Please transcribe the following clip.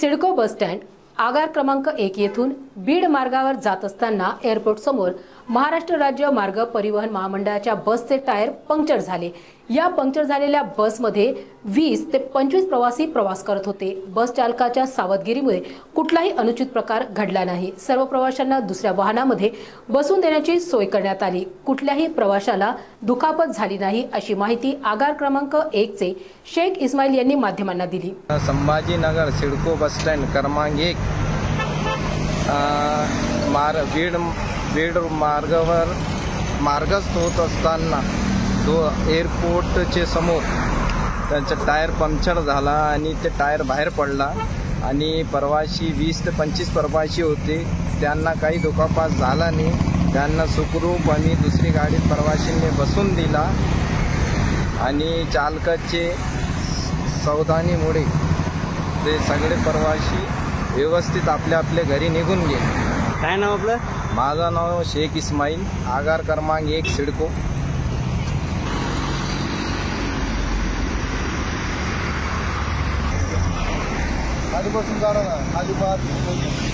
CIDCO bus stand आगार क्रमांक एक येथून बीड मार्गावर जात असताना एअरपोर्ट समोर महाराष्ट्र राज्य मार्ग परिवहन महामंडळाच्या बसचे टायर पंक्चर झाले. या पंक्चर झालेल्या बसमध्ये वीस ते पंचवीस प्रवासी प्रवास करत होते. बस चालकाच्या सावधगिरीमुळे कुठलाही अनुचित प्रकार घडला नाही. सर्व प्रवाशांना दुसऱ्या वाहनामध्ये बसून देण्याची सोय करण्यात आली. कुठल्याही प्रवाशाला दुखापत झाली नाही अशी माहिती आगार क्रमांक एक चे शेख इस्माईल यांनी माध्यमांना दिली. संभाजीनगर सिडको बस स्टँड क्रमांक एक मार बीड बीड मार्गावर मार्गस्थ होत असताना तो एअरपोर्टचे समोर त्यांचा टायर पंक्चर झाला आणि ते टायर बाहेर पडला. आणि प्रवाशी वीस ते पंचवीस प्रवासी होते. त्यांना काही दुखापास झाला नाही. त्यांना सुखरूप आम्ही दुसरी गाडीत प्रवाशींनी बसून दिला. आणि चालकाचे सावधानीमुळे ते सगळे प्रवासी व्यवस्थित आपल्या आपल्या घरी निघून गेले. काय नाव आपलं? माझं नाव शेख इस्माईल आगार क्रमांक एक सिडको. खाली बसून काढा ना खाली पाहत